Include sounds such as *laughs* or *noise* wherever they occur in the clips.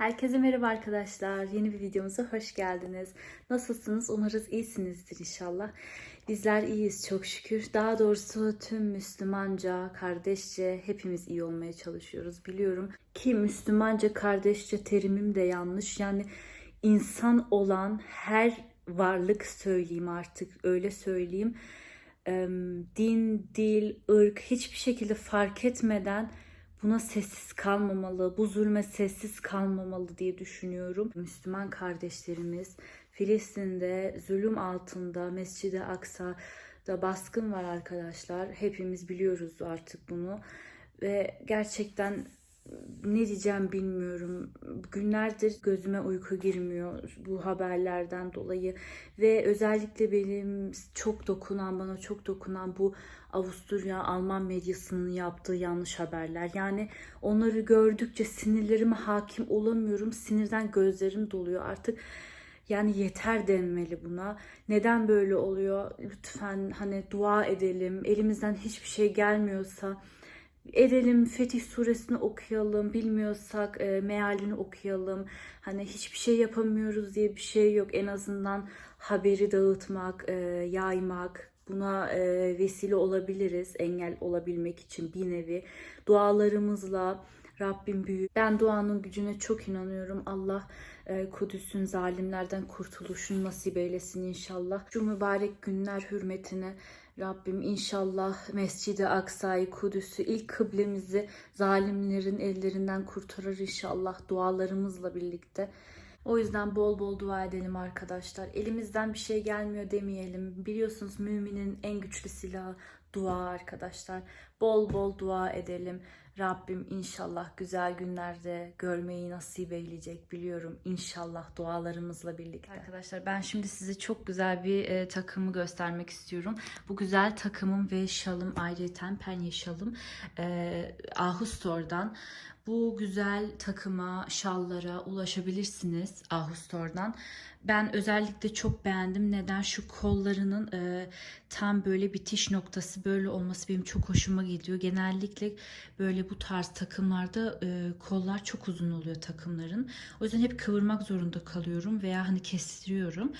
Herkese merhaba arkadaşlar. Yeni bir videomuza hoş geldiniz. Nasılsınız? Umarız iyisinizdir inşallah. Bizler iyiyiz çok şükür. Daha doğrusu tüm Müslümanca, kardeşçe hepimiz iyi olmaya çalışıyoruz. Biliyorum ki Müslümanca, kardeşçe terimim de yanlış. Yani insan olan her varlık söyleyeyim artık öyle söyleyeyim. Din, dil, ırk hiçbir şekilde fark etmeden buna sessiz kalmamalı, bu zulme sessiz kalmamalı diye düşünüyorum. Müslüman kardeşlerimiz Filistin'de zulüm altında Mescid-i Aksa'da baskın var arkadaşlar. Hepimiz biliyoruz artık bunu. Ve gerçekten ne diyeceğim bilmiyorum. Günlerdir gözüme uyku girmiyor bu haberlerden dolayı ve özellikle benim çok dokunan bana çok dokunan bu Avusturya Alman medyasının yaptığı yanlış haberler. Yani onları gördükçe sinirlerime hakim olamıyorum. Sinirden gözlerim doluyor. Artık yani yeter denmeli buna. Neden böyle oluyor? Lütfen hani dua edelim. Elimizden hiçbir şey gelmiyorsa edelim Fetih suresini okuyalım bilmiyorsak e, mealini okuyalım hani hiçbir şey yapamıyoruz diye bir şey yok en azından haberi dağıtmak e, yaymak buna e, vesile olabiliriz engel olabilmek için bir nevi dualarımızla Rabbim büyük. Ben duanın gücüne çok inanıyorum. Allah e, Kudüs'ün zalimlerden kurtuluşunu nasip eylesin inşallah. Şu mübarek günler hürmetine Rabbim inşallah Mescid-i Aksa'yı, Kudüs'ü, ilk kıblemizi zalimlerin ellerinden kurtarır inşallah dualarımızla birlikte. O yüzden bol bol dua edelim arkadaşlar. Elimizden bir şey gelmiyor demeyelim. Biliyorsunuz müminin en güçlü silahı dua arkadaşlar. Bol bol dua edelim. Rabbim inşallah güzel günlerde görmeyi nasip eyleyecek biliyorum. İnşallah dualarımızla birlikte. Arkadaşlar ben şimdi size çok güzel bir e, takımı göstermek istiyorum. Bu güzel takımım ve şalım ayrıyeten penye şalım e, Ahu Store'dan. Bu güzel takıma, şallara ulaşabilirsiniz Ahu Store'dan. Ben özellikle çok beğendim. Neden? Şu kollarının e, tam böyle bitiş noktası böyle olması benim çok hoşuma gidiyor. Genellikle böyle bu tarz takımlarda e, kollar çok uzun oluyor takımların. O yüzden hep kıvırmak zorunda kalıyorum veya hani kestiriyorum.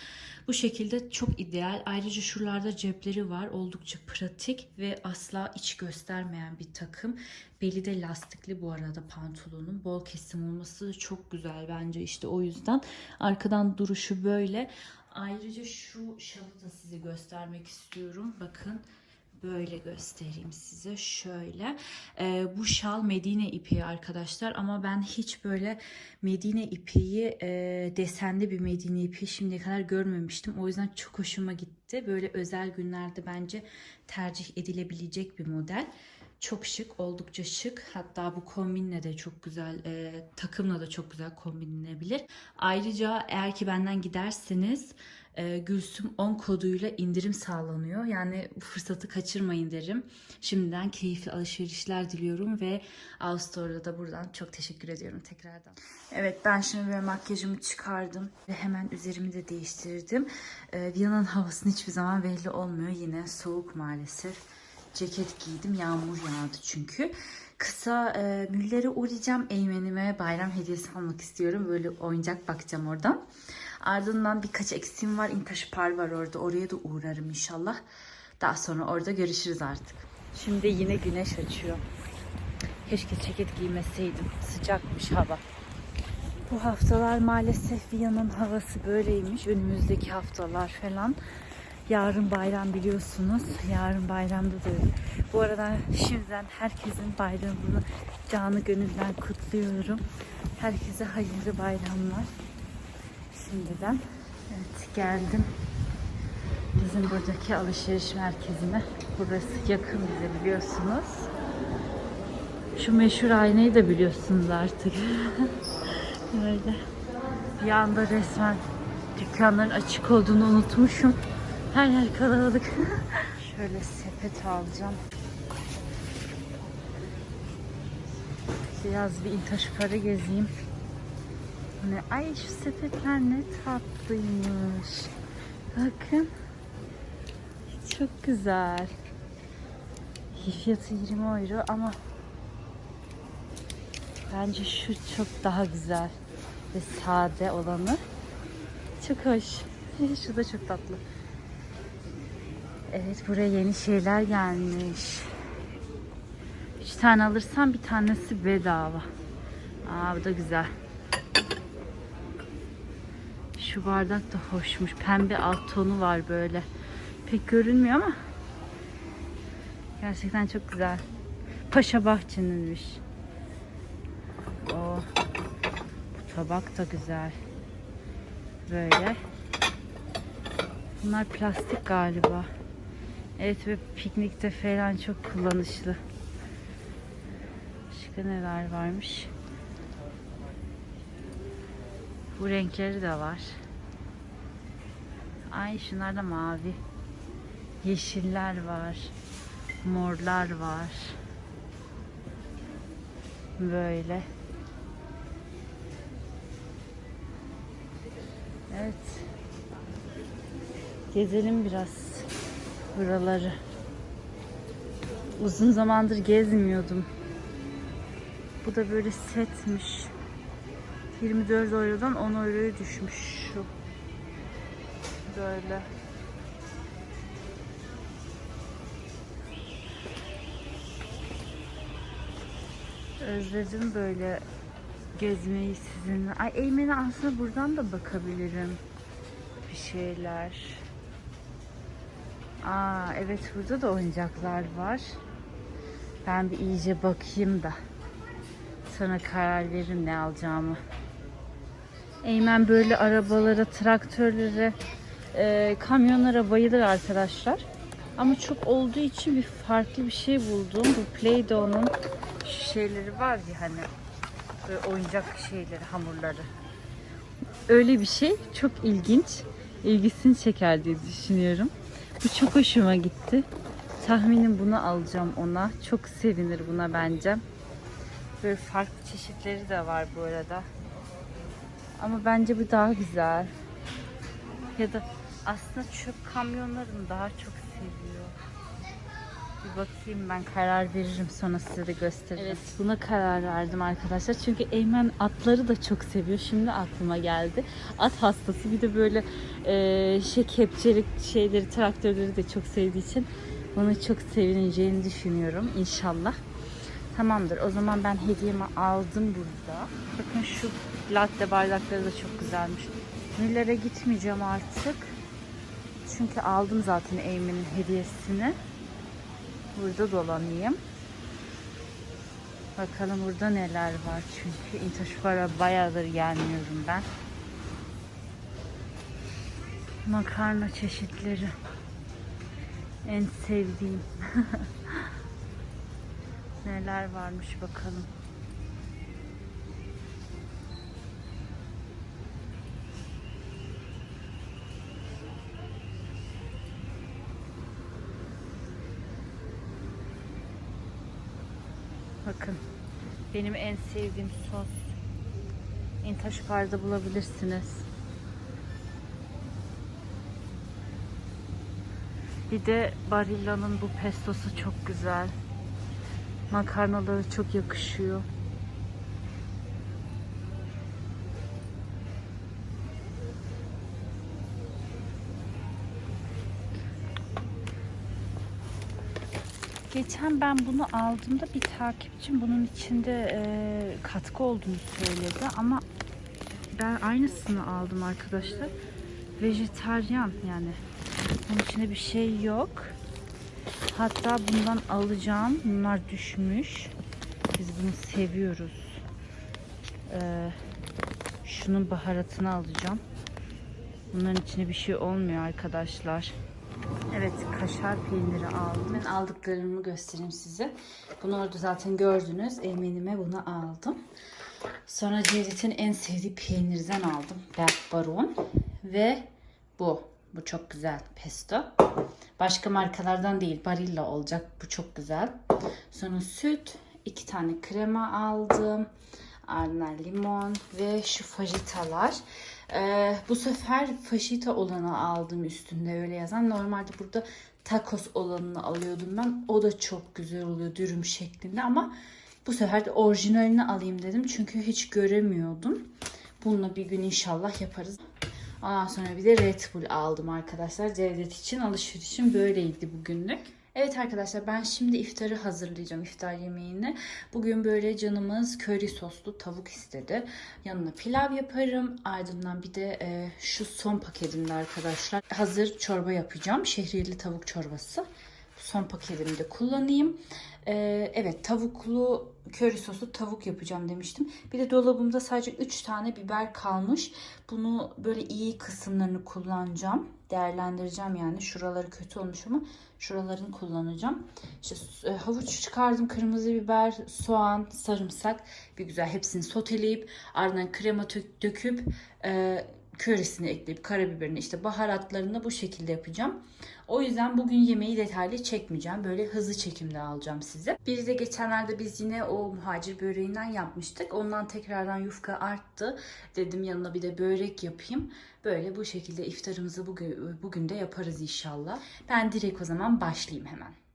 Bu şekilde çok ideal. Ayrıca şuralarda cepleri var. Oldukça pratik ve asla iç göstermeyen bir takım. Beli de lastikli bu arada pantolonun. Bol kesim olması çok güzel bence işte o yüzden. Arkadan duruşu böyle. Ayrıca şu şalı da size göstermek istiyorum. Bakın böyle göstereyim size şöyle Ee, bu şal Medine ipeği arkadaşlar ama ben hiç böyle Medine ipeği e, desenli bir Medine ipeği şimdiye kadar görmemiştim o yüzden çok hoşuma gitti böyle özel günlerde bence tercih edilebilecek bir model çok şık, oldukça şık. Hatta bu kombinle de çok güzel, e, takımla da çok güzel kombinlenebilir. Ayrıca eğer ki benden giderseniz e, Gülsüm 10 koduyla indirim sağlanıyor. Yani bu fırsatı kaçırmayın derim. Şimdiden keyifli alışverişler diliyorum ve Ağustos'ta da buradan çok teşekkür ediyorum tekrardan. Evet ben şimdi böyle makyajımı çıkardım ve hemen üzerimi de değiştirdim. E, Viyana'nın havasının hiçbir zaman belli olmuyor. Yine soğuk maalesef ceket giydim. Yağmur yağdı çünkü. Kısa e, Müller'e uğrayacağım. Eymenime bayram hediyesi almak istiyorum. Böyle oyuncak bakacağım oradan. Ardından birkaç eksiğim var. İntaş Par var orada. Oraya da uğrarım inşallah. Daha sonra orada görüşürüz artık. Şimdi yine güneş açıyor. Keşke ceket giymeseydim. Sıcakmış hava. Bu haftalar maalesef Viyana'nın havası böyleymiş. Önümüzdeki haftalar falan. Yarın bayram biliyorsunuz. Yarın bayramda da. Bu arada şimdiden herkesin bayramını canı gönülden kutluyorum. Herkese hayırlı bayramlar. Şimdiden. Evet geldim. Bizim buradaki alışveriş merkezine. Burası yakın bize biliyorsunuz. Şu meşhur aynayı da biliyorsunuz artık. *laughs* Böyle. Bir anda resmen dükkanların açık olduğunu unutmuşum. Her yer kalabalık. Şöyle sepet alacağım. Biraz bir intaş para gezeyim. Hani ay şu sepetler ne tatlıymış. Bakın. Çok güzel. Fiyatı 20 euro ama bence şu çok daha güzel. ve sade olanı. Çok hoş. *laughs* Şu da çok tatlı. Evet buraya yeni şeyler gelmiş. Üç tane alırsam bir tanesi bedava. Aa bu da güzel. Şu bardak da hoşmuş. Pembe alt tonu var böyle. Pek görünmüyor ama gerçekten çok güzel. Paşa Bahçe'ninmiş. O bu tabak da güzel. Böyle. Bunlar plastik galiba. Evet ve piknikte falan çok kullanışlı. Başka neler varmış? Bu renkleri de var. Ay şunlar da mavi. Yeşiller var. Morlar var. Böyle. Evet. Gezelim biraz buraları. Uzun zamandır gezmiyordum. Bu da böyle setmiş. 24 eurodan 10 euroya düşmüş şu. Böyle. Özledim böyle gezmeyi sizinle. Ay Eymen'e aslında buradan da bakabilirim. Bir şeyler. Aa evet burada da oyuncaklar var. Ben bir iyice bakayım da. Sonra karar veririm ne alacağımı. Eymen böyle arabalara, traktörlere, e, kamyonlara bayılır arkadaşlar. Ama çok olduğu için bir farklı bir şey buldum. Bu Play-Doh'nun şu şeyleri var ya hani böyle oyuncak şeyleri, hamurları. Öyle bir şey çok ilginç. ilgisini çeker diye düşünüyorum. Bu çok hoşuma gitti. Tahminim bunu alacağım ona. Çok sevinir buna bence. Böyle farklı çeşitleri de var bu arada. Ama bence bu daha güzel. Ya da aslında çöp kamyonlarını daha çok. Bir bakayım ben karar veririm sonra size de gösteririm. Evet buna karar verdim arkadaşlar. Çünkü Eymen atları da çok seviyor. Şimdi aklıma geldi. At hastası bir de böyle e, şey kepçelik şeyleri traktörleri de çok sevdiği için onu çok sevineceğini düşünüyorum inşallah. Tamamdır. O zaman ben hediyemi aldım burada. Bakın şu latte bardakları da çok güzelmiş. Müller'e gitmeyeceğim artık. Çünkü aldım zaten Eymen'in hediyesini. Burada dolanayım. Bakalım burada neler var çünkü İntaşvar'a bayağıdır gelmiyorum ben. Makarna çeşitleri. En sevdiğim. *laughs* Neler varmış bakalım. Bakın. Benim en sevdiğim sos. İntaş Bar'da bulabilirsiniz. Bir de Barilla'nın bu pestosu çok güzel. Makarnaları çok yakışıyor. Geçen ben bunu aldığımda bir takipçim bunun içinde e, katkı olduğunu söyledi ama ben aynısını aldım arkadaşlar. Vejetaryen yani. Bunun içinde bir şey yok. Hatta bundan alacağım. Bunlar düşmüş. Biz bunu seviyoruz. Ee, şunun baharatını alacağım. Bunların içinde bir şey olmuyor arkadaşlar. Evet kaşar peyniri aldım. Ben aldıklarımı göstereyim size. Bunu orada zaten gördünüz. Eminime bunu aldım. Sonra Cevdet'in en sevdiği peynirden aldım. Berk Baron. Ve bu. Bu çok güzel pesto. Başka markalardan değil. Barilla olacak. Bu çok güzel. Sonra süt. iki tane krema aldım. Ardından limon ve şu fajitalar. Ee, bu sefer fajita olanı aldım üstünde öyle yazan. Normalde burada tacos olanını alıyordum ben. O da çok güzel oluyor dürüm şeklinde ama bu sefer de orijinalini alayım dedim. Çünkü hiç göremiyordum. Bununla bir gün inşallah yaparız. Ondan sonra bir de Red Bull aldım arkadaşlar. Cevdet için alışverişim böyleydi bugünlük. Evet arkadaşlar ben şimdi iftarı hazırlayacağım iftar yemeğini. Bugün böyle canımız köri soslu tavuk istedi. Yanına pilav yaparım. Ardından bir de e, şu son paketimde arkadaşlar hazır çorba yapacağım. Şehriyeli tavuk çorbası. Son paketimi kullanayım. Ee, evet tavuklu köri soslu tavuk yapacağım demiştim. Bir de dolabımda sadece 3 tane biber kalmış. Bunu böyle iyi kısımlarını kullanacağım. Değerlendireceğim yani. Şuraları kötü olmuş ama şuralarını kullanacağım. İşte e, havuç çıkardım, kırmızı biber, soğan, sarımsak. Bir güzel hepsini soteleyip ardından krema döküp e, körisini ekleyip karabiberini işte baharatlarını bu şekilde yapacağım. O yüzden bugün yemeği detaylı çekmeyeceğim. Böyle hızlı çekimde alacağım size. Bir de geçenlerde biz yine o muhacir böreğinden yapmıştık. Ondan tekrardan yufka arttı. Dedim yanına bir de börek yapayım. Böyle bu şekilde iftarımızı bugün, bugün de yaparız inşallah. Ben direkt o zaman başlayayım hemen.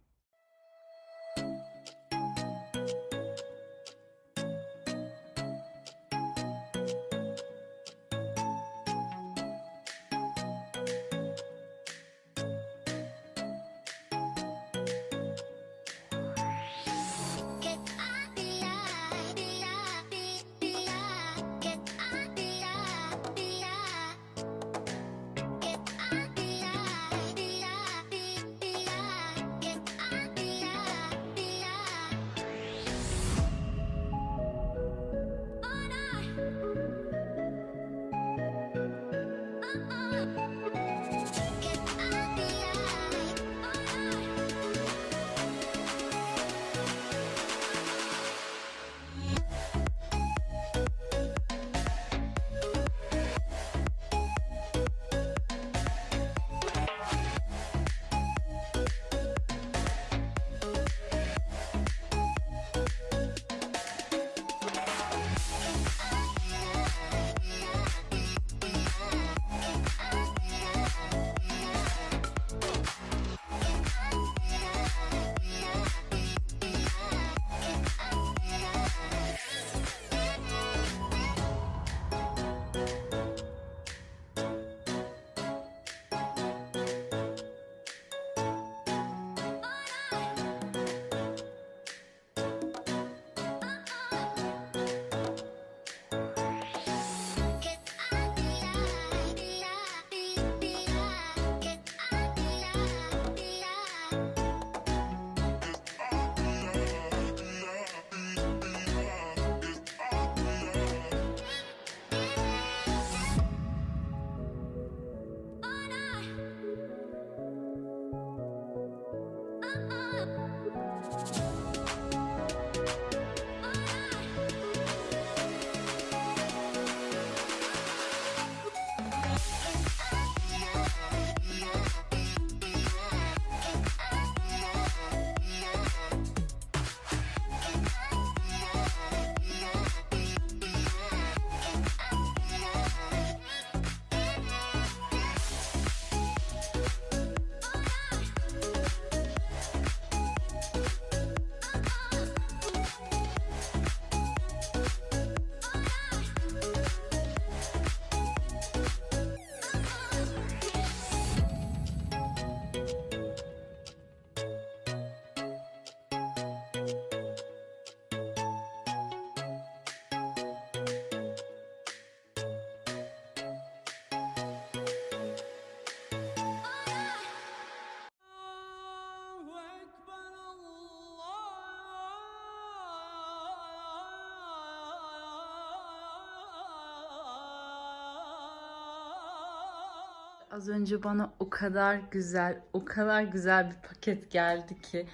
Az önce bana o kadar güzel, o kadar güzel bir paket geldi ki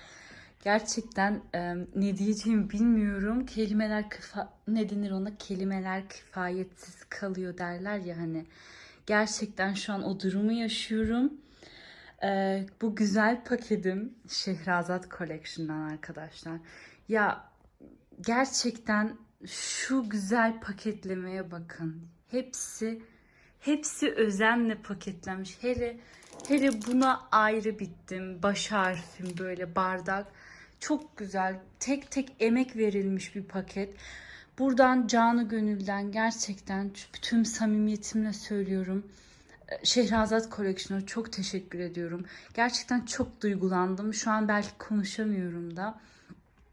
gerçekten e, ne diyeceğimi bilmiyorum. Kelimeler kifa, ne denir ona? Kelimeler kifayetsiz kalıyor derler ya hani. Gerçekten şu an o durumu yaşıyorum. E, bu güzel paketim Şehrazat Collection'dan arkadaşlar. Ya gerçekten şu güzel paketlemeye bakın. Hepsi hepsi özenle paketlenmiş. Hele hele buna ayrı bittim. Baş harfim böyle bardak. Çok güzel. Tek tek emek verilmiş bir paket. Buradan canı gönülden gerçekten tüm samimiyetimle söylüyorum. Ee, Şehrazat koleksiyona çok teşekkür ediyorum. Gerçekten çok duygulandım. Şu an belki konuşamıyorum da.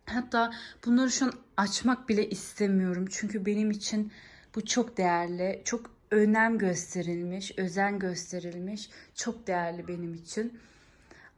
Hatta bunları şu an açmak bile istemiyorum. Çünkü benim için bu çok değerli. Çok önem gösterilmiş, özen gösterilmiş. Çok değerli benim için.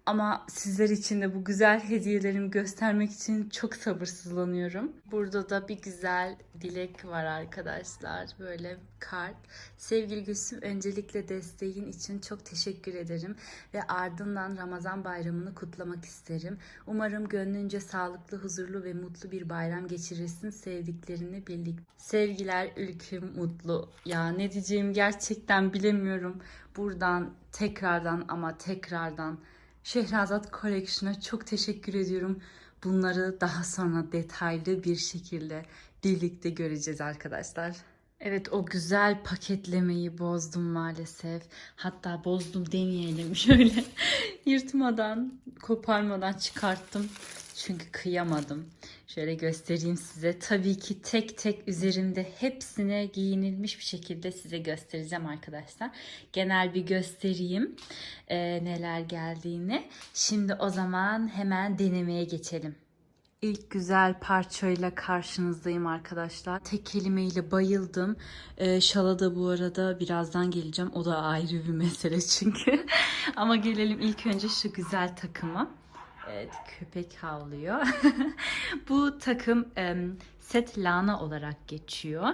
Ama sizler için de bu güzel hediyelerimi göstermek için çok sabırsızlanıyorum. Burada da bir güzel dilek var arkadaşlar. Böyle kart. Sevgili Gülsüm öncelikle desteğin için çok teşekkür ederim. Ve ardından Ramazan bayramını kutlamak isterim. Umarım gönlünce sağlıklı, huzurlu ve mutlu bir bayram geçirirsin sevdiklerini birlikte. Sevgiler Ülküm Mutlu. Ya ne diyeceğim gerçekten bilemiyorum. Buradan tekrardan ama tekrardan Şehrazat Collection'a çok teşekkür ediyorum. Bunları daha sonra detaylı bir şekilde birlikte göreceğiz arkadaşlar. Evet o güzel paketlemeyi bozdum maalesef. Hatta bozdum demeyelim *laughs* şöyle yırtmadan, koparmadan çıkarttım. Çünkü kıyamadım. Şöyle göstereyim size. Tabii ki tek tek üzerinde hepsine giyinilmiş bir şekilde size göstereceğim arkadaşlar. Genel bir göstereyim ee, neler geldiğini. Şimdi o zaman hemen denemeye geçelim. İlk güzel parçayla karşınızdayım arkadaşlar. Tek kelimeyle bayıldım. Ee, şala da bu arada birazdan geleceğim. O da ayrı bir mesele çünkü. *laughs* Ama gelelim ilk önce şu güzel takıma. Evet köpek havlıyor. *laughs* bu takım set lana olarak geçiyor.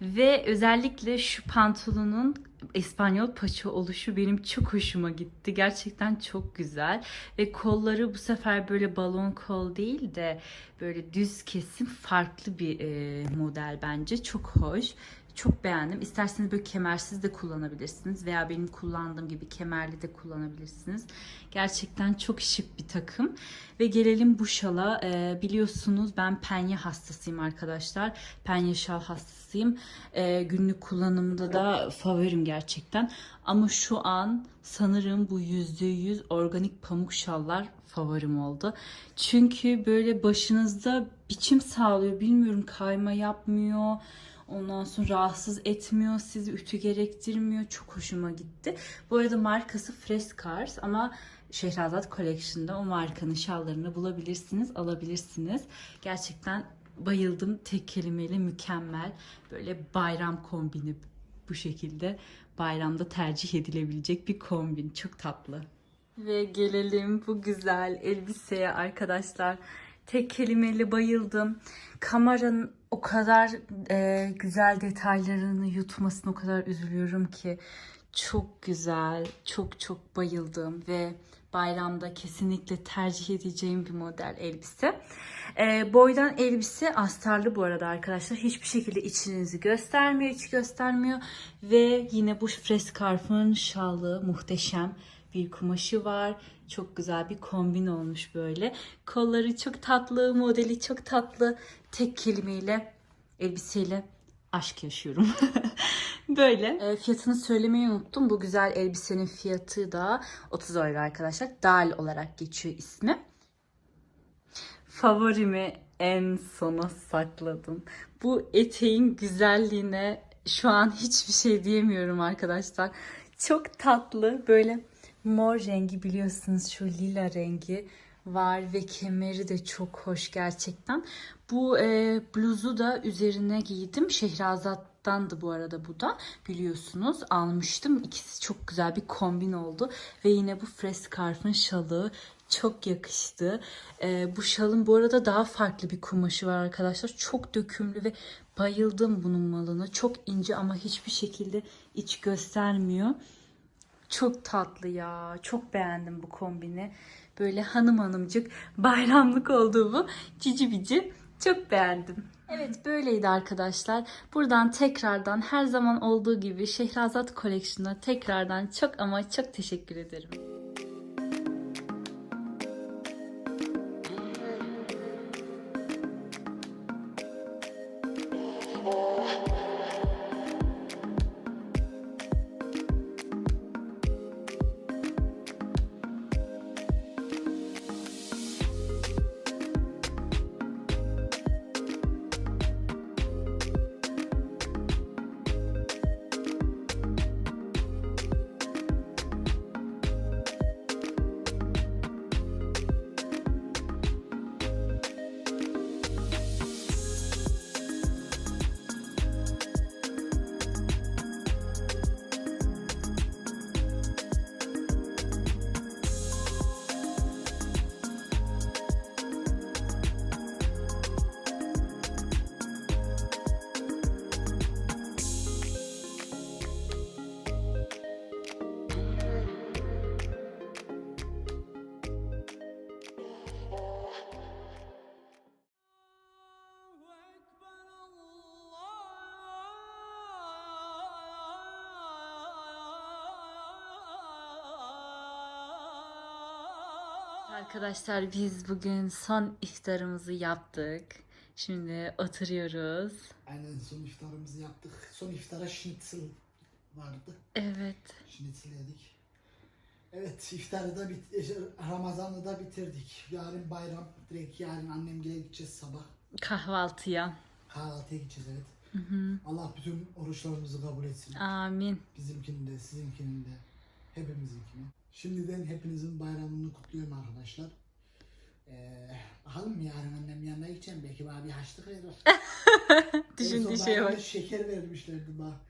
Ve özellikle şu pantolonun İspanyol paça oluşu benim çok hoşuma gitti. Gerçekten çok güzel. Ve kolları bu sefer böyle balon kol değil de böyle düz kesim farklı bir e, model bence. Çok hoş. Çok beğendim. İsterseniz böyle kemersiz de kullanabilirsiniz veya benim kullandığım gibi kemerli de kullanabilirsiniz. Gerçekten çok şık bir takım. Ve gelelim bu şala. Ee, biliyorsunuz ben penye hastasıyım arkadaşlar. Penye şal hastasıyım. Ee, günlük kullanımda da favorim gerçekten. Ama şu an sanırım bu %100 organik pamuk şallar favorim oldu. Çünkü böyle başınızda biçim sağlıyor. Bilmiyorum kayma yapmıyor. Ondan sonra rahatsız etmiyor, sizi ütü gerektirmiyor. Çok hoşuma gitti. Bu arada markası Fresh Cars ama Şehrazat Collection'da o markanın şallarını bulabilirsiniz, alabilirsiniz. Gerçekten bayıldım. Tek kelimeyle mükemmel. Böyle bayram kombini bu şekilde bayramda tercih edilebilecek bir kombin. Çok tatlı. Ve gelelim bu güzel elbiseye arkadaşlar. Tek kelimeyle bayıldım. Kameranın o kadar e, güzel detaylarını yutmasına o kadar üzülüyorum ki. Çok güzel, çok çok bayıldım ve bayramda kesinlikle tercih edeceğim bir model elbise. E, boydan elbise astarlı bu arada arkadaşlar. Hiçbir şekilde içinizi göstermiyor, iç göstermiyor. Ve yine bu Frescarf'ın şallı muhteşem bir kumaşı var. Çok güzel bir kombin olmuş böyle. Kolları çok tatlı, modeli çok tatlı. Tek kelimeyle elbiseyle aşk yaşıyorum. *laughs* böyle. E, fiyatını söylemeyi unuttum. Bu güzel elbisenin fiyatı da 30 euro arkadaşlar. Dal olarak geçiyor ismi. Favorimi en sona sakladım. Bu eteğin güzelliğine şu an hiçbir şey diyemiyorum arkadaşlar. Çok tatlı böyle mor rengi biliyorsunuz şu lila rengi var ve kemeri de çok hoş gerçekten. Bu e, bluzu da üzerine giydim. Şehrazat'tandı bu arada bu da biliyorsunuz almıştım. İkisi çok güzel bir kombin oldu. Ve yine bu Fresh Scarf'ın şalı çok yakıştı. E, bu şalın bu arada daha farklı bir kumaşı var arkadaşlar. Çok dökümlü ve bayıldım bunun malına. Çok ince ama hiçbir şekilde iç göstermiyor. Çok tatlı ya. Çok beğendim bu kombini. Böyle hanım hanımcık bayramlık olduğu bu cici bici. Çok beğendim. Evet böyleydi arkadaşlar. Buradan tekrardan her zaman olduğu gibi Şehrazat Collection'a tekrardan çok ama çok teşekkür ederim. Arkadaşlar biz bugün son iftarımızı yaptık. Şimdi oturuyoruz. Aynen son iftarımızı yaptık. Son iftara schnitzel vardı. Evet. Schnitzel yedik. Evet iftarı da bit e, Ramazan'ı da bitirdik. Yarın bayram. Direkt yarın annemgile gideceğiz sabah. Kahvaltıya. Kahvaltıya gideceğiz evet. Allah bütün oruçlarımızı kabul etsin. Amin. Bizimkini de, sizinkinin de, hepimizinkini. Şimdiden hepinizin bayramını kutluyorum arkadaşlar. Ee, bakalım yarın annem yanına gideceğim. Belki bana bir haçlık verir. *laughs* Düşündüğü bayramda bak. Şeker vermişlerdi bana.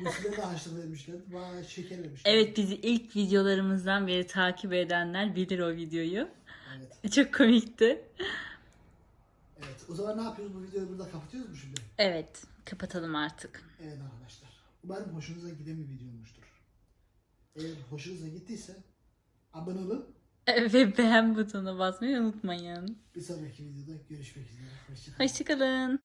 Müslüme de haçlık vermişlerdi. Bana şeker vermişlerdi. Evet bizi ilk videolarımızdan beri takip edenler bilir o videoyu. Evet. Çok komikti. Evet. O zaman ne yapıyoruz? Bu videoyu burada kapatıyoruz mu şimdi? Evet. Kapatalım artık. Evet arkadaşlar. Umarım hoşunuza giden bir video olmuştur. Eğer hoşunuza gittiyse abone olun. Ve beğen butonuna basmayı unutmayın. Bir sonraki videoda görüşmek üzere. Hoşçakalın. Hoşçakalın.